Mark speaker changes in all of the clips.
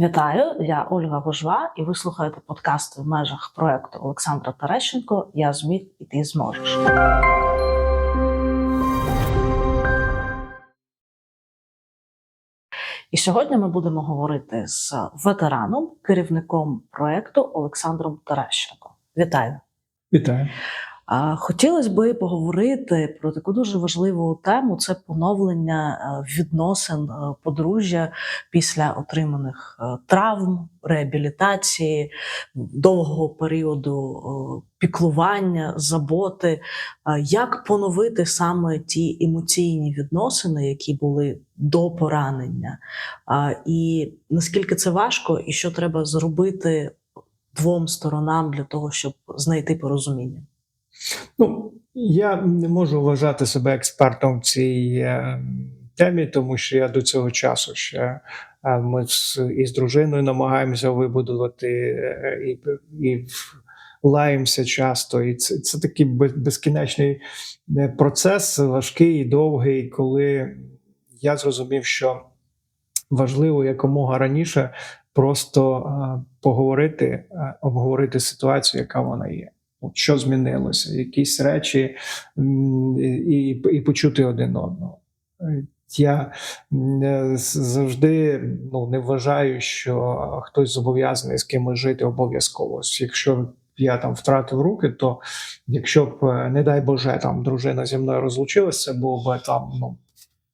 Speaker 1: Вітаю, я Ольга Гужва, і ви слухаєте подкаст в межах проекту Олександра Терещенко Я зміг і ти зможеш. І сьогодні ми будемо говорити з ветераном, керівником проекту Олександром Терещенко. Вітаю!
Speaker 2: Вітаю.
Speaker 1: Хотілося би поговорити про таку дуже важливу тему: це поновлення е, відносин е, подружжя після отриманих е, травм, реабілітації, довгого періоду піклування, заботи. Як поновити саме ті емоційні відносини, які були до поранення, і наскільки це важко, і що треба зробити двом сторонам для того, щоб знайти порозуміння?
Speaker 2: Ну, я не можу вважати себе експертом в цій е, темі, тому що я до цього часу ще е, ми з, із дружиною намагаємося вибудувати е, і, і лаємося часто. І це, це такий безкінечний процес, важкий і довгий, коли я зрозумів, що важливо якомога раніше просто поговорити, обговорити ситуацію, яка вона є. От що змінилося, якісь речі і, і почути один одного. Я завжди ну, не вважаю, що хтось зобов'язаний з кимось жити обов'язково. Якщо я там втратив руки, то якщо б, е, не дай Боже, там дружина зі мною розлучилася, було б там ну,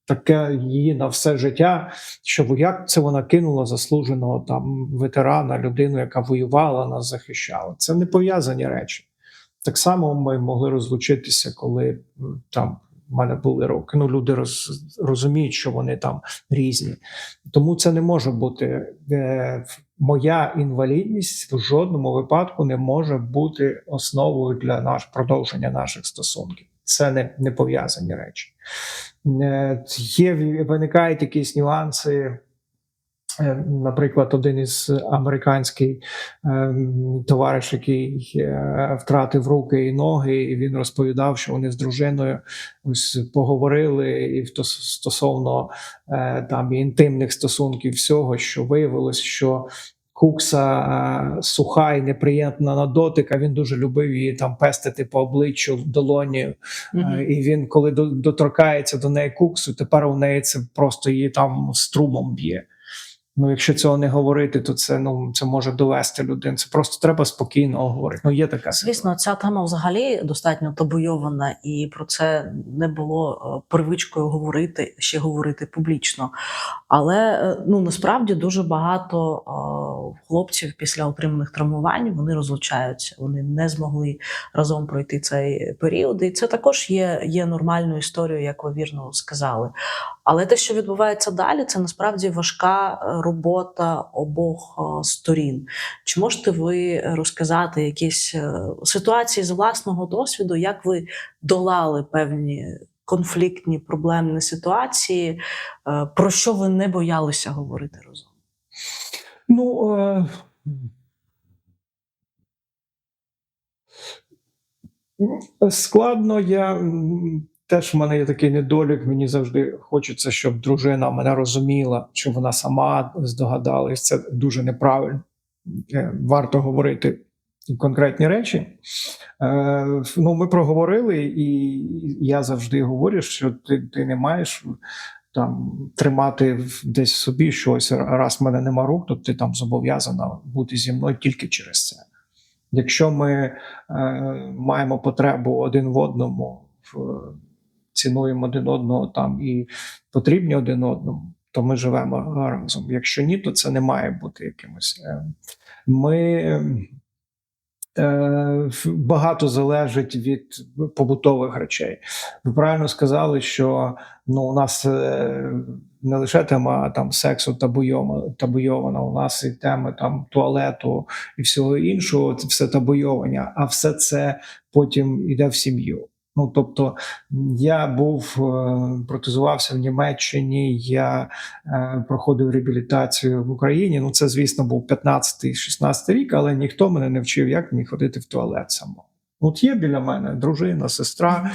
Speaker 2: таке її на все життя. Що як це вона кинула заслуженого там ветерана, людину, яка воювала, нас захищала. Це не пов'язані речі. Так само ми могли розлучитися, коли там в мене були роки. Ну, люди роз, розуміють, що вони там різні. Тому це не може бути. Е, моя інвалідність в жодному випадку не може бути основою для наш, продовження наших стосунків. Це не, не пов'язані речі. Е, Є виникають якісь нюанси. Е, Наприклад, один із американський е, товариш, який е, втратив руки і ноги, і він розповідав, що вони з дружиною ось поговорили і стосовно там і інтимних стосунків, всього, що виявилось, що кукса суха і неприємна на дотик, а він дуже любив її там пестити по обличчю долонію. Е, І він, коли до- доторкається до неї куксу, тепер у неї це просто її там струмом б'є. Ну, якщо цього не говорити, то це ну це може довести людину. Це просто треба спокійно говорити. Ну є така
Speaker 1: Звісно, ця тема взагалі достатньо табуйована, і про це не було е, привичкою говорити, ще говорити публічно. Але е, ну насправді дуже багато е, хлопців після отриманих травмувань вони розлучаються, вони не змогли разом пройти цей період. І це також є, є нормальною історією, як ви вірно сказали. Але те, що відбувається далі, це насправді важка робота обох е, сторін. Чи можете ви розказати якісь е, ситуації з власного досвіду, як ви долали певні конфліктні проблемні ситуації, е, про що ви не боялися говорити разом?
Speaker 2: Ну е... складно. Я теж в мене є такий недолік. Мені завжди хочеться, щоб дружина мене розуміла, щоб вона сама здогадалась. Це дуже неправильно. Е, Варто говорити конкретні речі. Е, ну, ми проговорили, і я завжди говорю, що ти, ти не маєш там тримати десь собі щось. Раз в мене нема рук, то ти там зобов'язана бути зі мною тільки через це. Якщо ми е, маємо потребу один в одному, в, цінуємо один одного там і потрібні один одному, то ми живемо разом. Якщо ні, то це не має бути якимось. е, Ми е, багато залежить від побутових речей. Ви правильно сказали, що ну, у нас е, не лише тема там сексу табуйована, табуйована, у нас і теми там туалету і всього іншого, це все табуйовання, а все це потім йде в сім'ю. Ну тобто я був е, протезувався в Німеччині, я е, проходив реабілітацію в Україні. Ну це, звісно, був 15-16 рік, але ніхто мене не вчив, як мені ходити в туалет само. От є біля мене дружина, сестра,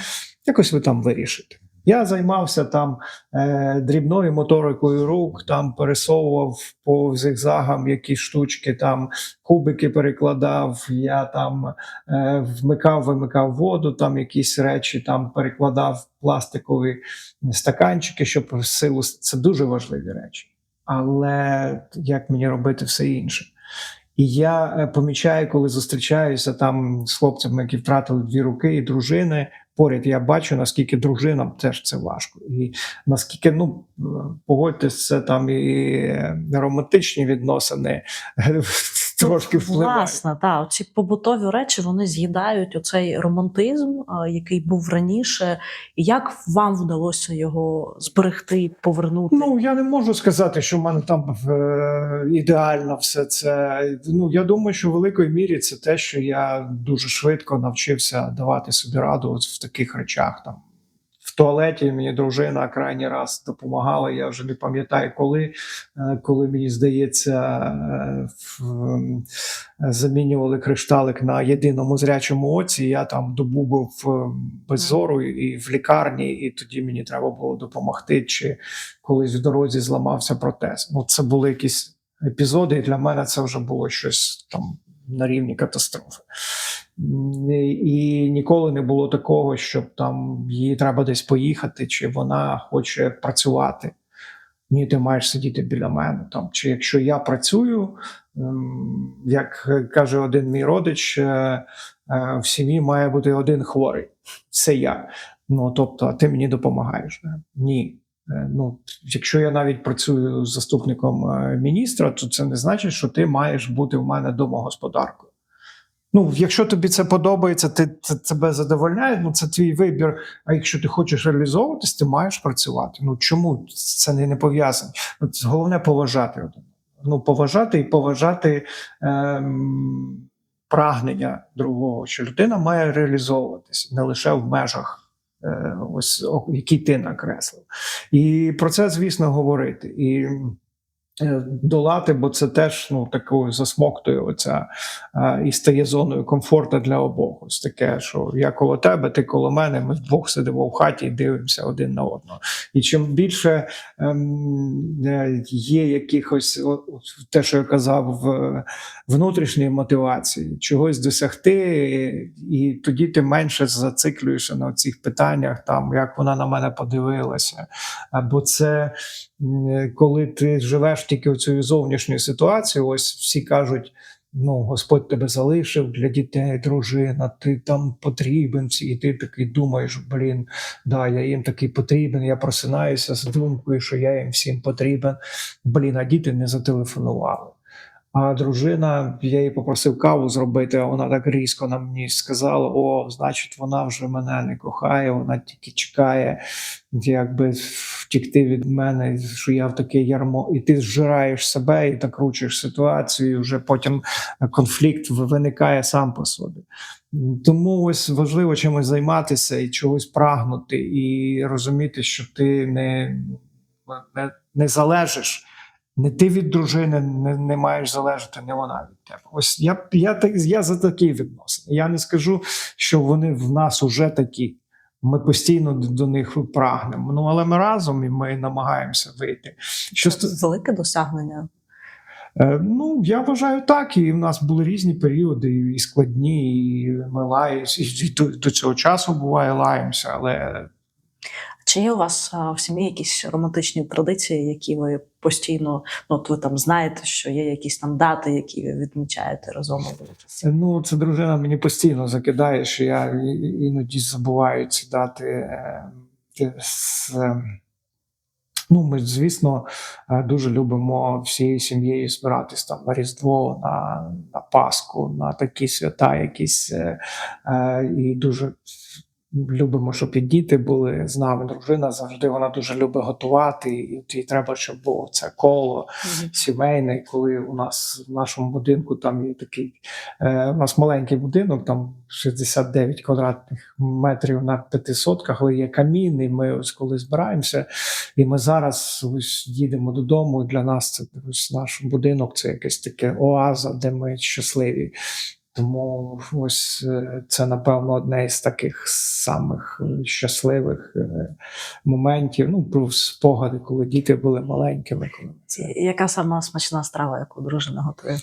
Speaker 2: якось ви там вирішите. Я займався там е, дрібною моторикою рук, там пересовував по зигзагам якісь штучки, там кубики перекладав. Я там е, вмикав, вимикав воду, там якісь речі, там перекладав пластикові стаканчики, щоб силу це дуже важливі речі. Але як мені робити все інше? І я е, помічаю, коли зустрічаюся там з хлопцями, які втратили дві руки, і дружини. Поряд я бачу, наскільки дружинам теж це важко, і наскільки ну е, погодьтесь, це там і е, романтичні відносини трошки впливають.
Speaker 1: Власне, та ці побутові речі вони з'їдають оцей романтизм, який був раніше. Як вам вдалося його зберегти, повернути?
Speaker 2: Ну я не можу сказати, що в мене там е, ідеально все це. Ну я думаю, що в великої мірі це те, що я дуже швидко навчився давати собі раду в таких речах. Там в туалеті мені дружина крайній раз допомагала. Я вже не пам'ятаю, коли, е, коли мені здається, е, замінювали кришталик на єдиному зрячому оці. Я там добу був е, без зору і в лікарні, і тоді мені треба було допомогти. Чи колись в дорозі зламався протез. Ну, це були якісь епізоди, і для мене це вже було щось там на рівні катастрофи. І ніколи не було такого, щоб там їй треба десь поїхати, чи вона хоче працювати. Ні, ти маєш сидіти біля мене. Там. Чи якщо я працюю, ем, як каже один мій родич, е, е, в сім'ї має бути один хворий. Це я. Ну тобто, а ти мені допомагаєш. Ні. Е, Ну, якщо я навіть працюю з заступником міністра, то це не значить, що ти маєш бути в мене домогосподаркою. Ну, якщо тобі це подобається, ти це тебе задовольняє, ну це твій вибір. А якщо ти хочеш реалізовуватись, ти маєш працювати. Ну чому це не, не пов'язано? Головне поважати один. Ну, поважати і поважати ем, прагнення другого, що людина має реалізовуватись не лише в межах, е, ось які ти накреслив. І про це, звісно, говорити. І долати, бо це теж ну, такою засмоктує оця е, і стає зоною комфорту для обох. Ось таке, що я коло тебе, ти коло мене, ми вдвох сидимо в хаті і дивимося один на одного. І чим більше ем, е, є якихось, те, що я казав, внутрішньої мотивації, чогось досягти, і тоді ти менше зациклюєшся на цих питаннях, там як вона на мене подивилася. Або це коли ти живеш тільки в цю зовнішню ситуацію, ось всі кажуть. Ну, Господь тебе залишив для дітей, дружина, ти там потрібен, і ти такий думаєш, блін, да, я їм такий потрібен. Я просинаюся з думкою, що я їм всім потрібен. Блін, а діти не зателефонували. А дружина, я її попросив каву зробити, а вона так різко на мені сказала: О, значить, вона вже мене не кохає, вона тільки чекає, якби втікти від мене, що я в таке ярмо, і ти зжираєш себе і так кручиш ситуацію. і Вже потім конфлікт виникає сам по собі. Тому ось важливо чимось займатися і чогось прагнути, і розуміти, що ти не, не, не залежиш. Не ти від дружини не, не маєш залежати, не вона від тебе. Ось я, я, так- я за такі відносини. Я не скажу, що вони в нас уже такі. Ми постійно до, до них прагнемо. Ну але ми разом і ми намагаємося вийти. Що ст-
Speaker 1: велике досягнення.
Speaker 2: Е, Ну, я вважаю так. І в нас були різні періоди, і складні, і ми лаємося, і до, до цього часу буває лаємося, але
Speaker 1: Чи є у вас в сім'ї якісь романтичні традиції, які ви постійно, ну от ви там знаєте, що є якісь там дати, які ви відмічаєте разом
Speaker 2: ну, це дружина мені постійно закидає, що я іноді забуваю ці дати. е, е, Ну, ми, звісно, е, дуже любимо всією сім'єю збиратись там на Різдво, на, на Пасху, на такі свята, якісь і дуже любимо, щоб і діти були з нами. Дружина завжди вона дуже любить готувати, і от їй треба, щоб було це коло сімейне. Коли у нас в нашому будинку там є такий, е, у нас маленький будинок, там 69 квадратних метрів на п'ятисотках, але є камін, і ми ось коли збираємося, і ми зараз ось їдемо додому. і Для нас це ось наш будинок, це якесь таке оаза, де ми щасливі. Тому ось е, це, напевно, одне із таких самих е, щасливих е, моментів. Ну, плюс спогади, коли діти були маленькими, коли це
Speaker 1: Яка сама смачна страва, яку дружина готує?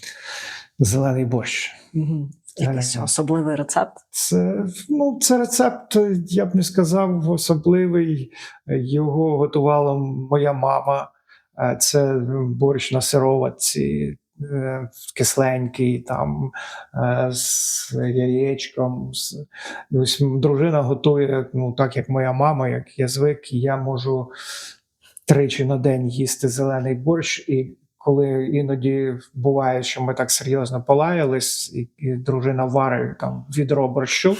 Speaker 2: зелений борщ.
Speaker 1: Угу. Якийсь особливий рецепт.
Speaker 2: Це, ну, це рецепт, я б не сказав, особливий. Його готувала моя мама. Це борщ на сироватці, кисленький, там, е, з яєчком. З... Ось дружина готує, ну, так як моя мама, як я звик, я можу тричі на день їсти зелений борщ. І коли іноді буває, що ми так серйозно полаялись, і, і дружина варить там відро борщу,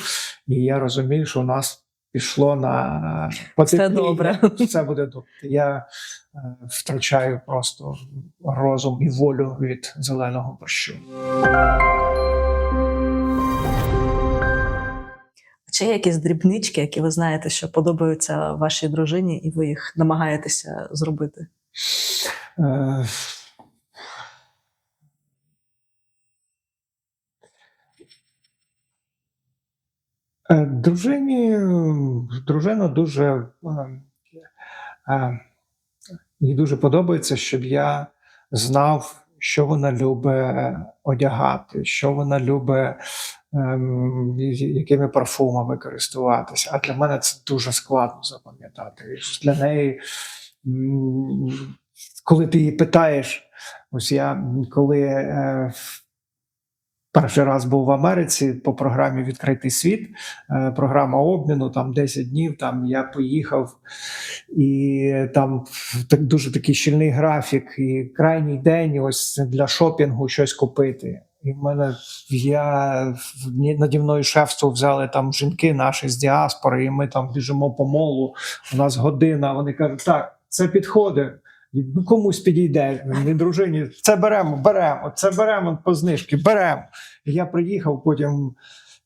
Speaker 2: і я розумію, що у нас пішло на потепління.
Speaker 1: добре.
Speaker 2: Все буде добре. Я е, втрачаю просто розум і волю від зеленого борщу.
Speaker 1: Чи є якісь дрібнички, які ви знаєте, що подобаються вашій дружині, і ви їх намагаєтеся зробити?
Speaker 2: Е, Е, Дружині, дружина дуже е, е, їй дуже подобається, щоб я знав, що вона любить одягати, що вона любить, ем, якими парфумами користуватися. А для мене це дуже складно запам'ятати. Для неї, коли ти її питаєш, ось я коли е, перший раз був в Америці по програмі Відкритий світ, е, програма обміну, там 10 днів. Там я поїхав, і там так дуже такий щільний графік, і крайній день ось для шопінгу щось купити. І в мене я наді мною шефство взяли там жінки наші з діаспори, і ми там біжимо по молу. У нас година. Вони кажуть, так, це підходить. Ну, комусь підійде, не дружині. Це беремо, беремо, це беремо по знижки, беремо. Я приїхав, потім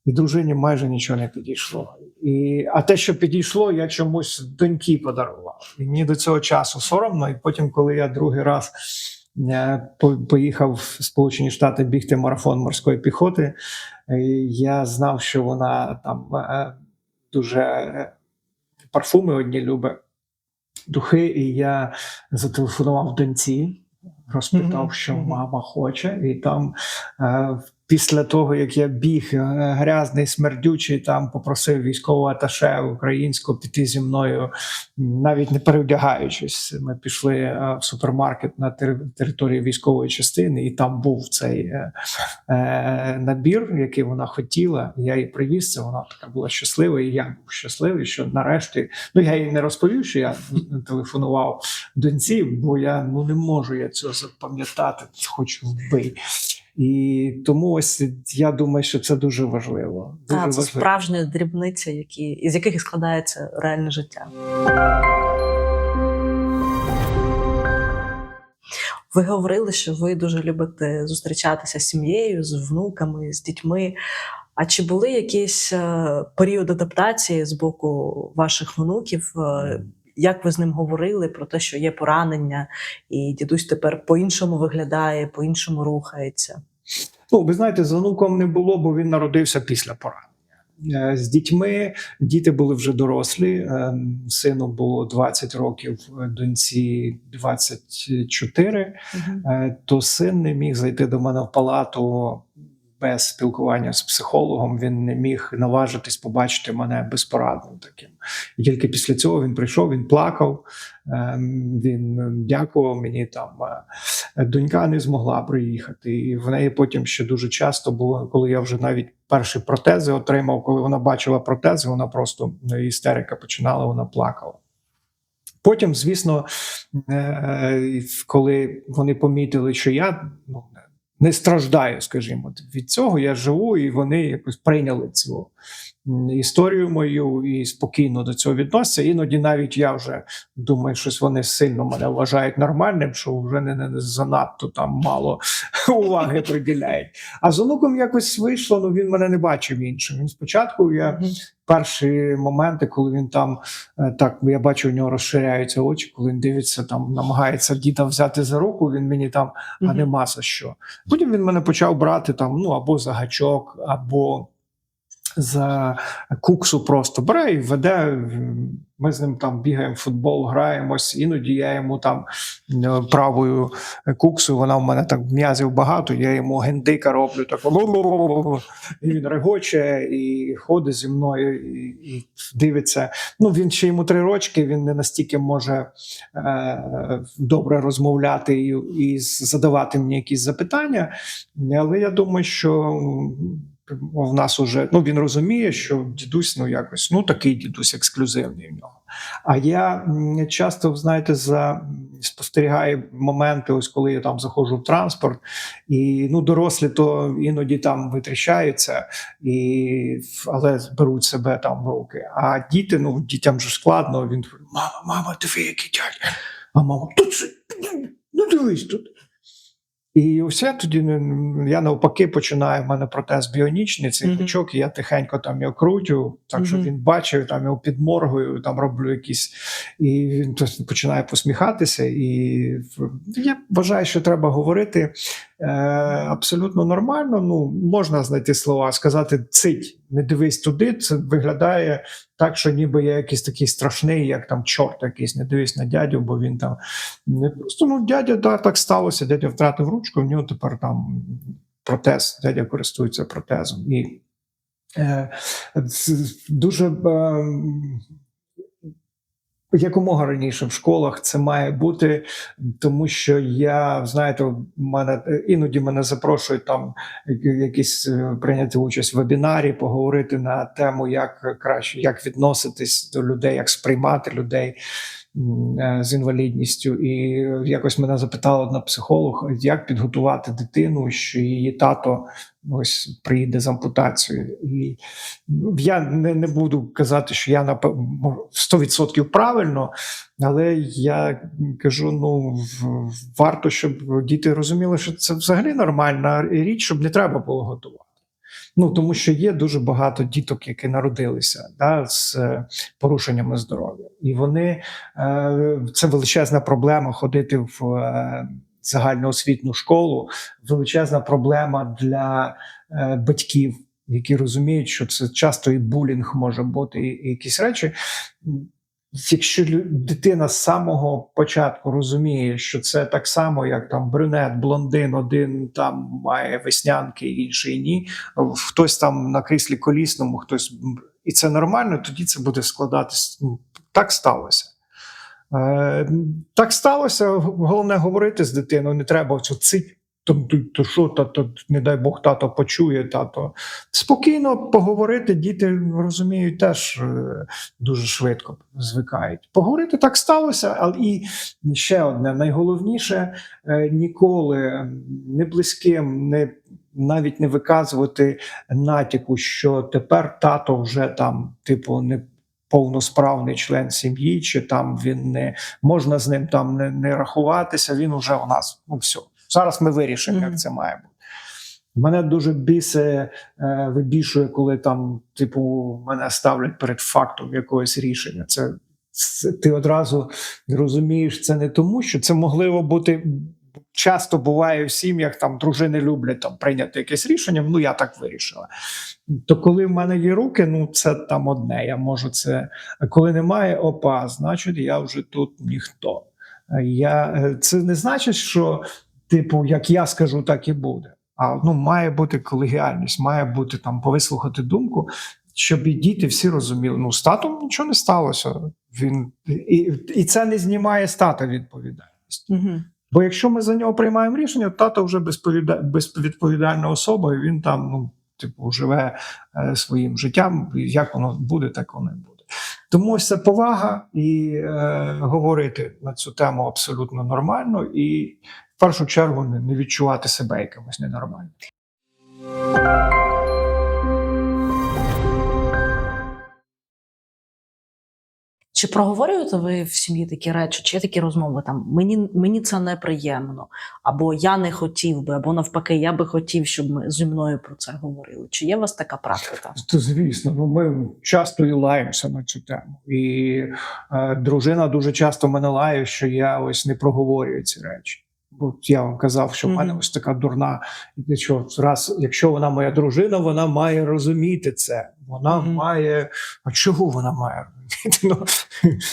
Speaker 2: і дружині майже нічого не підійшло. І, а те, що підійшло, я чомусь доньки подарував. Мені до цього часу соромно. І потім, коли я другий раз е, поїхав в Сполучені Штати бігти марафон морської піхоти, е, я знав, що вона там е, дуже парфуми одні любить, духи, і я зателефонував доньці, розпитав, що мама хоче, і там. Е, Після того, як я біг е, грязний, смердючий, там попросив військового аташе українського піти зі мною, навіть не перевдягаючись. Ми пішли е, в супермаркет на тери- території військової частини, і там був цей е, набір, який вона хотіла. Я їй привіз це. Вона така була щаслива, і я був щасливий, що нарешті ну я їй не розповів, що я телефонував доньці, бо я ну не можу я цього запам'ятати, хочу вбий. І тому ось я думаю, що це дуже важливо. Дуже
Speaker 1: Та, це
Speaker 2: важливо.
Speaker 1: справжні дрібниці, які, із яких і складається реальне життя. Ви говорили, що ви дуже любите зустрічатися з сім'єю, з внуками, з дітьми. А чи були якісь е, періоди адаптації з боку ваших внуків? Як ви з ним говорили про те, що є поранення, і дідусь тепер по-іншому виглядає, по-іншому рухається?
Speaker 2: Ну, ви знаєте, з онуком не було, бо він народився після поранення. Е, З дітьми діти були вже дорослі. е, Сину було 20 років, е, доньці 24. Е, То син не міг зайти до мене в палату без спілкування з психологом. Він не міг наважитись побачити мене безпорадним таким. І тільки після цього він прийшов, він плакав, ем, він дякував мені там. е, Донька не змогла приїхати, і в неї потім ще дуже часто було, коли я вже навіть перші протези отримав. Коли вона бачила протези, вона просто ну, істерика починала, вона плакала. Потім, звісно, е, коли вони помітили, що я ну, не страждаю, скажімо, від цього, я живу, і вони якось прийняли цю, історію мою і спокійно до цього відносяться. Іноді навіть я вже думаю, щось вони сильно мене вважають нормальним, що вже не, не занадто там мало уваги приділяють. А з онуком якось вийшло, ну він мене не бачив іншим. Він спочатку я перші моменти, коли він там е, так, я бачу, у нього розширяються очі, коли він дивиться, там намагається діда взяти за руку. Він мені там, а нема за що. Потім він мене почав брати там, ну або за гачок, або за куксу просто бере і веде. Ми з ним там бігаємо в футбол, граємось. Іноді я йому там е, правою куксу, вона в мене так м'язів багато, я йому гендика роблю так. І він регоче і ходить зі мною і, і дивиться. Ну він ще йому три рочки, він не настільки може е, добре розмовляти і, і задавати мені якісь запитання. Але я думаю, що в нас уже ну він розуміє, що дідусь ну якось ну такий дідусь ексклюзивний в нього. А я часто, знаєте, за спостерігаю моменти, ось коли я там заходжу в транспорт, і ну дорослі то іноді там витріщаються, і але беруть себе там в руки. А діти, ну дітям же складно. Він мама, мама, диви, який дядя. А мама, тут ну дивись тут. І все тоді ну, я навпаки починаю. в мене протез біонічний, цей
Speaker 1: mm
Speaker 2: -hmm. пучок, і я тихенько там його крутю, так щоб
Speaker 1: Мгм.
Speaker 2: він бачив, там його підморгую, там роблю якісь. І він починає посміхатися. І я вважаю, що треба говорити е, абсолютно нормально. Ну, можна знайти слова, сказати цить, не дивись туди. Це виглядає так, що ніби я якийсь такий страшний, як там чорт якийсь, не дивись на дядю, бо він там не просто ну, дядя да, так сталося. Дядя втратив ручку, в нього тепер там протез. Дядя користується протезом. І е, дуже е, якомога раніше в школах це має бути, тому що я знаєте, мене іноді мене запрошують там якісь е, прийняти участь в вебінарі, поговорити на тему, як краще як відноситись до людей, як сприймати людей з інвалідністю. І якось мене запитала одна психолог, як підготувати дитину, що її тато ось приїде з ампутацією. І ну, я не, не буду казати, що я напев- 100% правильно, але я кажу: ну варто, щоб діти розуміли, що це взагалі нормальна річ, щоб не треба було готувати. Ну тому що є дуже багато діток, які народилися да, з е, порушеннями здоров'я, і вони е, це величезна проблема ходити в е, загальноосвітню школу, величезна проблема для батьків, які розуміють, що це часто і булінг може бути, і якісь речі. Якщо дитина з самого початку розуміє, що це так само, як там брюнет, блондин, один там має веснянки, інший ні. Хтось там на кріслі колісному, хтось і це нормально, тоді це буде складатись. Ну, так сталося. Е, так сталося. Головне говорити з дитиною. Не треба оцю цить. То, то, то що, тато, не дай Бог, тато почує, тато. Спокійно поговорити, діти розуміють теж е, дуже швидко звикають. Поговорити так сталося, але і ще одне найголовніше е, ніколи не близьким, не навіть не виказувати натяку, що тепер тато вже там, типу, не повносправний член сім'ї, чи там він не можна з ним там не, не рахуватися. Він уже у нас. Ну все. Зараз ми вирішимо,
Speaker 1: Мгм.
Speaker 2: як це має бути. Мене дуже бісе, е, вибішує, коли там, типу, мене ставлять перед фактом якогось рішення. Це, це ти одразу розумієш, це не тому, що це могливо бути. Часто буває в сім'ях, там дружини люблять там прийняти якесь рішення. Ну я так вирішила. То коли в мене є руки, ну це там одне. Я можу це. А коли немає, опа, значить, я вже тут ніхто. Е, Я, е, це не значить, що, типу, як я скажу, так і буде. А ну, має бути колегіальність, має бути там повислухати думку, щоб і діти всі розуміли, ну з татом нічого не сталося. Він і, і це не знімає з тата відповідальність.
Speaker 1: Мгм.
Speaker 2: Бо якщо ми за нього приймаємо рішення, тато вже безповіда- безвідповідальна особа, і він там, ну, типу, живе е, своїм життям. Як воно буде, так воно і буде. Тому ось це повага і е, говорити на цю тему абсолютно нормально, і першу чергу не, відчувати себе якимось ненормальним.
Speaker 1: Чи проговорюєте ви в сім'ї такі речі, чи є такі розмови там мені, мені це неприємно, або я не хотів би, або навпаки, я би хотів, щоб ми зі мною про це говорили. Чи є у вас така практика?
Speaker 2: То звісно, ну ми часто і лаємося на цю тему. І е, дружина дуже часто мене лає, що я ось не проговорюю ці речі. Бо я вам казав, що в мене ось така дурна. Що раз, якщо вона моя дружина, вона має розуміти це. Вона має. А чого вона має розуміти? Ну,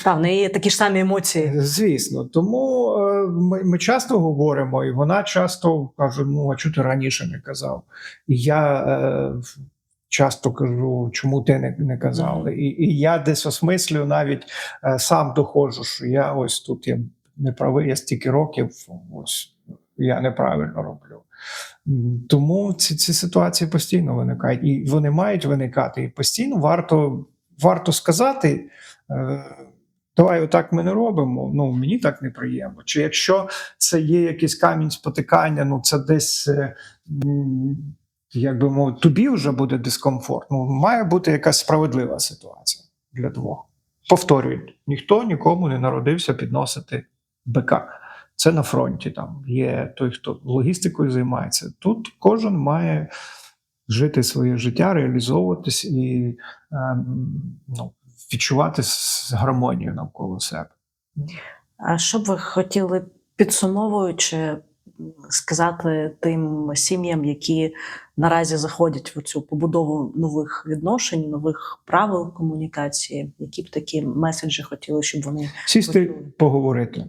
Speaker 1: Та в неї такі ж самі емоції.
Speaker 2: Звісно, тому е, ми, ми часто говоримо, і вона часто каже: Ну, а чого ти раніше не казав? І я е, часто кажу, чому ти не, не казав? І, і я десь осмислюю, навіть е, сам доходжу, що я ось тут я не правий, я стільки років, ось я неправильно роблю. Тому ці, ці ситуації постійно виникають, і вони мають виникати. І постійно варто, варто сказати. Е, Давай, отак ми не робимо. Ну мені так неприємно. Чи якщо це є якийсь камінь спотикання, ну це десь, е, як би мовити, тобі вже буде дискомфорт. Ну, має бути якась справедлива ситуація для двох. Повторюю, ніхто нікому не народився підносити БК. Це на фронті. Там є той, хто логістикою займається. Тут кожен має жити своє життя, реалізовуватись і ем, ну, відчувати гармонію навколо себе.
Speaker 1: А що б ви хотіли, підсумовуючи, сказати тим сім'ям, які наразі заходять в цю побудову нових відношень, нових правил комунікації, які б такі меседжі хотіли, щоб вони
Speaker 2: Сісти
Speaker 1: Почули.
Speaker 2: поговорити.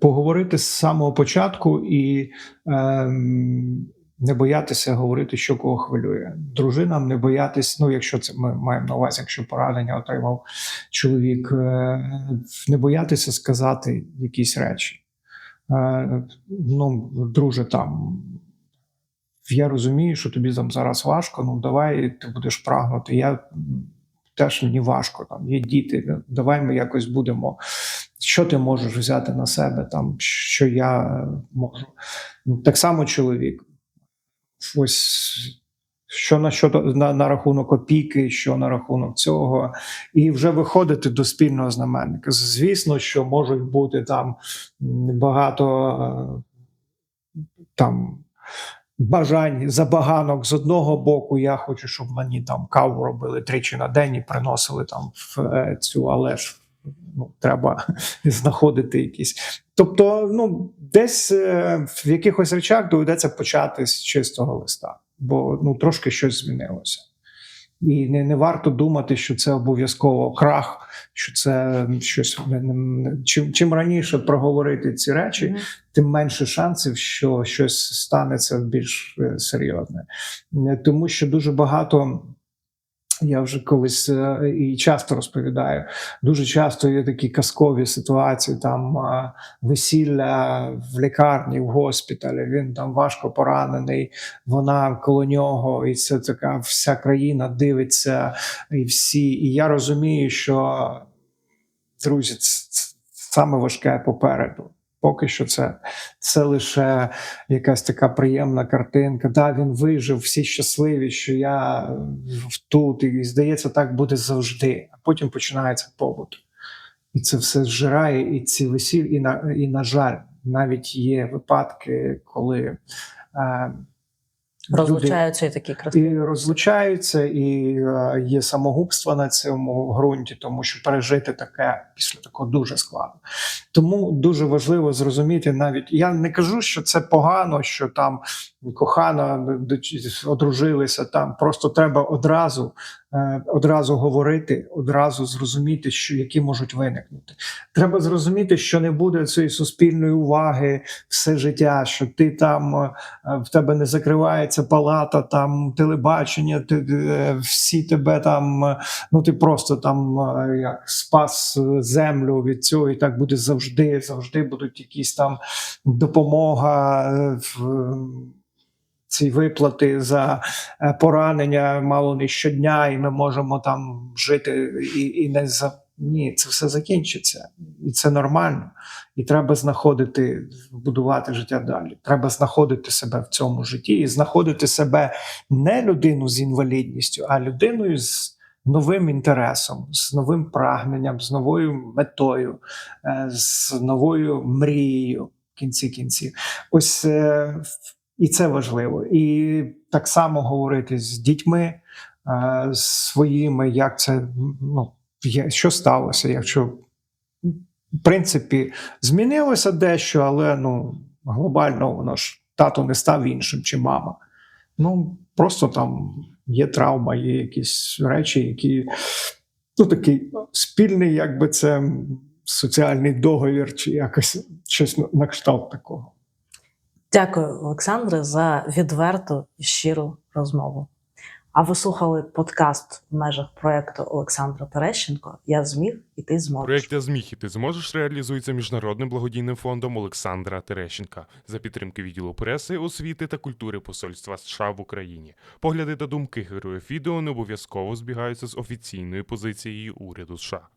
Speaker 2: Поговорити з самого початку і ем, не боятися говорити, що кого хвилює. Дружинам не боятись, ну якщо це ми маємо на увазі, якщо поранення отримав чоловік, е, не боятися сказати якісь речі. Е, ну, друже, там. Я розумію, що тобі там зараз важко. Ну давай ти будеш прагнути. Я теж мені важко. Там є діти. Давай ми якось будемо. Що ти можеш взяти на себе, там що я можу. Ну, Так само чоловік. Ось що на що на, на рахунок опіки, що на рахунок цього, і вже виходити до спільного знаменника. Звісно, що можуть бути там багато е, там бажань, забаганок з одного боку. Я хочу, щоб мені там каву робили тричі на день і приносили там в е, цю, але ж ну, треба знаходити якісь. Тобто, ну десь е, в якихось речах доведеться почати з чистого листа, бо ну трошки щось змінилося. І не, не варто думати, що це обов'язково крах, що це щось чим, чим раніше проговорити ці речі,
Speaker 1: Мгм.
Speaker 2: тим менше шансів, що щось станеться більш е, серйозне. Е, Тому що дуже багато. Я вже колись е, і часто розповідаю. Дуже часто є такі казкові ситуації, там е, весілля в лікарні, в госпіталі. Він там важко поранений, вона коло нього, і це така вся країна дивиться, і всі. І я розумію, що друзі, це, саме важке попереду. Поки що це, це лише якась така приємна картинка. Да, він вижив, всі щасливі, що я тут, і здається, так буде завжди. А потім починається побут. І це все зжирає, і ці весіль, і на, і на жаль, навіть є випадки, коли е, люди-
Speaker 1: розлучаються і такі красиві.
Speaker 2: і розлучаються, і е, є самогубство на цьому ґрунті, тому що пережити таке після такого дуже складно. Тому дуже важливо зрозуміти навіть. Я не кажу, що це погано, що там кохана одружилися. Там просто треба одразу, е, одразу говорити, одразу зрозуміти, що які можуть виникнути. Треба зрозуміти, що не буде цієї суспільної уваги все життя, що ти там е, в тебе не закривається палата, там телебачення, ти, е, всі тебе там, е, ну ти просто там е, як спас землю від цього, і так буде завжди. Завжди будуть якісь там допомога. в, ці виплати за поранення мало не щодня, і ми можемо там жити і, і не за ні, це все закінчиться, і це нормально. І треба знаходити, будувати життя далі. Треба знаходити себе в цьому житті і знаходити себе не людину з інвалідністю, а людиною з новим інтересом, з новим прагненням, з новою метою, е, з новою мрією в кінці кінців. Ось е, і це важливо. І так само говорити з дітьми е, своїми, як це ну, що сталося, якщо в принципі змінилося дещо, але ну глобально воно ж тато не став іншим чи мама. Ну просто там є травма, є якісь речі, які ну такий спільний, якби це соціальний договір, чи якось щось на- кшталт такого.
Speaker 1: Дякую, Олександре, за відверту і щиру розмову. А ви слухали подкаст в межах проекту Олександра Терещенко Я зміг і ти зможеш.
Speaker 3: Проект «Я зміг і ти зможеш реалізується міжнародним благодійним фондом Олександра Терещенка за підтримки відділу преси, освіти та культури Посольства США в Україні. Погляди та думки героїв відео не обов'язково збігаються з офіційною позицією уряду США.